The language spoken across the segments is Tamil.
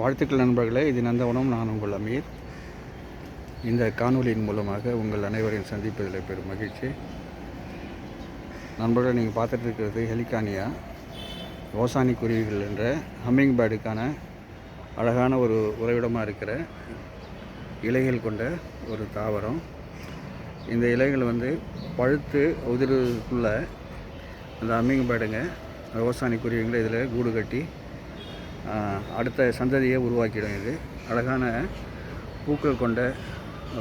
வாழ்த்துக்கள் நண்பர்களே இது நந்தவனம் நான் உங்கள் அமீர். இந்த காணொலியின் மூலமாக உங்கள் அனைவரையும் சந்திப்பதில் பெரும் மகிழ்ச்சி. நண்பர்களை நீங்கள் பார்த்துட்டு இருக்கிறது ஹெலிகானியா. ஓசானி குருவிகள் என்ற ஹம்மிங் பேர்டுக்கான அழகான ஒரு உறைவிடமாக இருக்கிற இலைகள் கொண்ட ஒரு தாவரம். இந்த இலைகள் வந்து பழுத்து உதிர்க்குள்ள அந்த ஹம்மிங் பேர்டுங்க ஓசானி குருவிங்களை இதில் கூடு கட்டி அடுத்த சந்ததியை உருவாக்கிடும் இது. அழகான பூக்கள் கொண்ட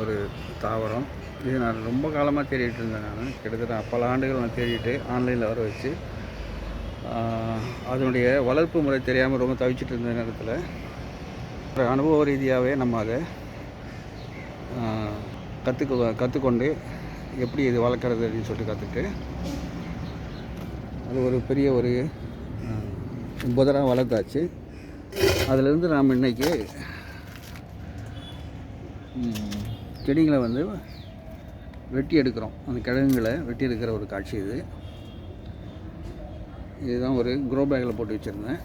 ஒரு தாவரம். இது நான் ரொம்ப காலமாக தேடிட்டு இருந்தேன் நான். கிட்டத்தட்ட பல ஆண்டுகள் நான் தேடிட்டு ஆன்லைனில் வர வச்சு அதனுடைய வளர்ப்பு முறை தெரியாமல் ரொம்ப தவிச்சிட்டு இருந்த நேரத்தில் அனுபவ ரீதியாகவே நம்ம அதை கற்றுக்க கற்றுக்கொண்டு எப்படி இது வளர்க்குறது அப்படின்னு சொல்லிட்டு கற்றுட்டு அது ஒரு பெரிய ஒரு புதராக வளர்த்தாச்சு. அதிலிருந்து நாம் இன்றைக்கி செடிகளை வந்து வெட்டி எடுக்கிறோம். அந்த கிழங்குகளை வெட்டி எடுக்கிற ஒரு காட்சி இது. இதுதான் ஒரு க்ரோ பேக்கில் போட்டு வச்சுருந்தேன்.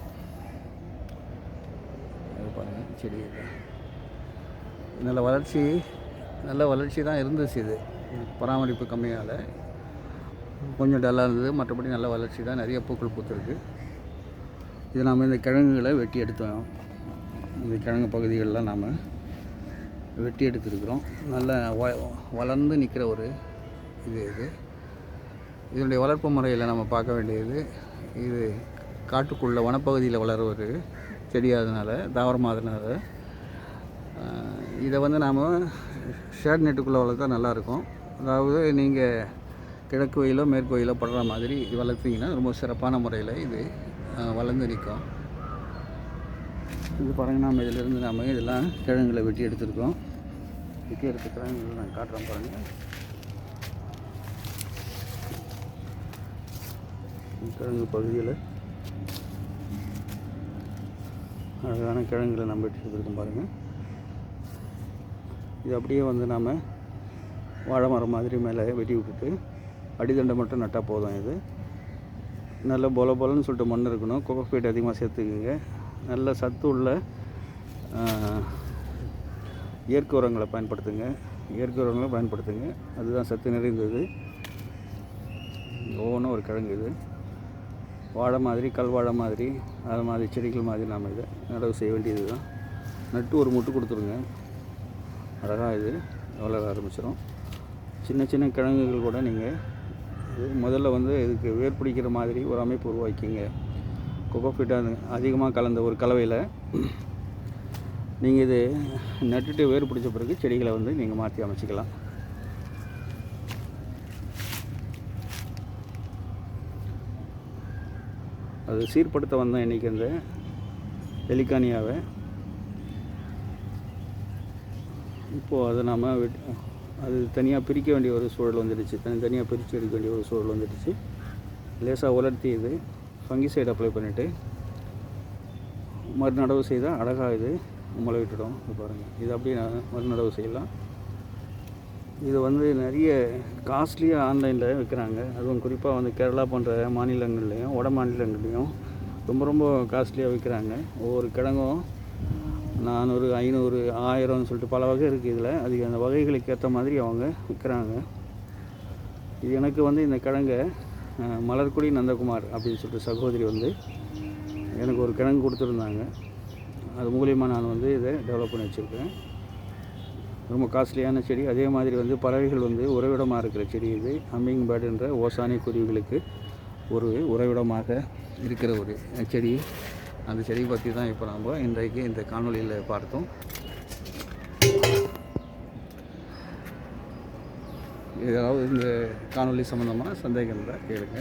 அது பாருங்கள் செடி நல்ல வளர்ச்சி நல்ல வளர்ச்சி தான் இருந்துச்சு இது. பராமரிப்பு கம்மியால் கொஞ்சம் டல்லாக இருந்தது. மற்றபடி நல்ல வளர்ச்சி தான். நிறைய பூக்கள் பூத்துருக்கு. இது நாம் இந்த கிழங்குகளை வெட்டி எடுத்தோம் இந்த கிழங்கு பகுதிகளெலாம் நாம் வெட்டி எடுத்துருக்குறோம். நல்ல வ வளர்ந்து நிற்கிற ஒரு இது இது. இதனுடைய வளர்ப்பு முறையில் நம்ம பார்க்க வேண்டியது இது காட்டுக்குள்ளே வனப்பகுதியில் வளர ஒரு செடியாதனால தாவரமாதனால இதை வந்து நாம் ஷேட் நெட்டுக்குள்ளே வளர்த்தா நல்லாயிருக்கும். அதாவது நீங்கள் கிழக்கு வெயிலோ மேற்கு வெயிலோ படுற மாதிரி வளர்த்தீங்கன்னா ரொம்ப சிறப்பான முறையில் இது வளர்ந்து நிற்கும் இது பாருங்கள் நாம் இதிலிருந்து நாம இதெல்லாம் கிழங்குகளை வெட்டி எடுத்துருக்கோம். வெட்டி எடுத்த கிழங்குகளை நான் காட்டுறேன் பாருங்கள் கிழங்கு பகுதியில் அழகான கிழங்குகளை நம்ம வெட்டி எடுத்துருக்கோம் பாருங்கள் இது அப்படியே வந்து நாம் வாழை மரம் மாதிரி மேலே வெட்டி விட்டுட்டு அடித்தண்டை மட்டும் நட்டால் போதும் இது. நல்ல பொல பொலன்னு சொல்லிட்டு மண் இருக்கணும். கோகோபீட் அதிகமாக சேர்த்துக்குங்க. நல்ல சத்து உள்ள இயற்கை உரங்களை பயன்படுத்துங்க. இயற்கை உரங்களை பயன்படுத்துங்க. அதுதான் சத்து நிறைந்தது. ஒவ்வொன்றும் ஒரு கிழங்கு இது. வாழை மாதிரி கல்வாழை மாதிரி அது மாதிரி செடிகள் மாதிரி நாம் இதை நடவு செய்ய வேண்டியது தான் நட்டு ஒரு முட்டு கொடுத்துருங்க. அழகாக இது வளர ஆரம்பிச்சிடும் சின்ன சின்ன கிழங்குகள் கூட நீங்கள் முதல்ல வந்து இதுக்கு வேர் பிடிக்கிற மாதிரி ஒரு அமைப்பு உருவாக்கிங்க. கொக்கோஃபிட் அதிகமாக கலந்த ஒரு கலவையில் நீங்கள் இது நட்டுட்டு வேர் பிடிச்ச பிறகு செடிகளை வந்து நீங்கள் மாற்றி அமைச்சிக்கலாம். அது சீர்படுத்த வந்தோம் இன்றைக்கி அந்த எலிகானியாவை இப்போது அதை நாம் வெட் அது தனியாக பிரிக்க வேண்டிய ஒரு சூழல் வந்துடுச்சு. தனி தனியாக பிரித்து எடுக்க வேண்டிய ஒரு சூழல் வந்துடுச்சு. லேசாக உலர்த்தி இது ஃபங்கி சைடு அப்ளை பண்ணிவிட்டு மறுநடவு செய்தால் அழகாக இது முளை விட்டுடும். இது பாருங்கள் இது அப்படியே நான் மறுநடவு செய்யலாம். இது வந்து நிறைய காஸ்ட்லியாக ஆன்லைனில் விற்கிறாங்க அதுவும் குறிப்பாக வந்து கேரளா போன்ற மாநிலங்கள்லேயும் வட மாநிலங்கள்லேயும் ரொம்ப ரொம்ப காஸ்ட்லியாக விற்கிறாங்க ஒவ்வொரு கிழங்கும் நானூறு ஐநூறு ஆயிரம்னு சொல்லிட்டு பல வகை இருக்குது இதில். அதுக்கு அந்த வகைகளுக்கு ஏற்ற மாதிரி அவங்க விற்கிறாங்க இது எனக்கு வந்து இந்த கிழங்கை மலர்குடி நந்தகுமார் அப்படின்னு சொல்லிட்டு சகோதரி வந்து எனக்கு ஒரு கிழங்கு கொடுத்துருந்தாங்க. அது மூலியமாக நான் வந்து இதை டெவலப் பண்ணி வச்சுருக்கேன். ரொம்ப காஸ்ட்லியான செடி. அதே மாதிரி வந்து பறவைகள் வந்து உறைவிடமாக இருக்கிற செடி இது. ஹம்மிங் பேர்டுன்ற ஓசானி குருவிகளுக்கு ஒரு உறைவிடமாக இருக்கிற ஒரு செடி. அந்த செடியை பற்றி தான் இப்போ நம்ம இன்றைக்கு இந்த காணொளியில் பார்த்தோம். ஏதாவது இந்த காணொளி சம்மந்தமான சந்தேகம் இருந்தால் கேளுங்க.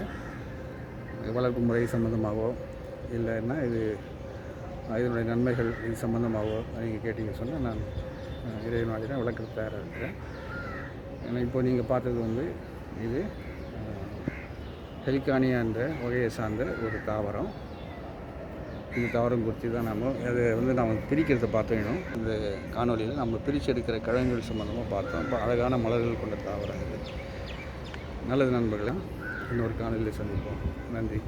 வளர்ப்பு முறை சம்மந்தமாகவோ இல்லைன்னா இது இதனுடைய நன்மைகள் இது சம்மந்தமாகவோ நீங்கள் கேட்டீங்க சொன்னால் நான் அஹ், நாளில் விளக்க தயாராக இருக்கிறேன் ஏன்னா இப்போ நீங்கள் பார்த்தது வந்து இது ஹெலிகானியா என்ற வகையை சார்ந்த ஒரு தாவரம். இந்த தாவரம் குறித்து தான் நம்ம அதை வந்து நம்ம பிரிக்கிறத பார்த்தோம் இந்த காணொலியில் நம்ம பிரித்து எடுக்கிற கிழங்குகள் சம்மந்தமாக பார்த்தோம். இப்போ அழகான மலர்கள் கொண்ட தாவரம் இது. நல்லது நண்பர்களாக இன்னொரு காணொலியில் சந்திப்போம். நன்றி.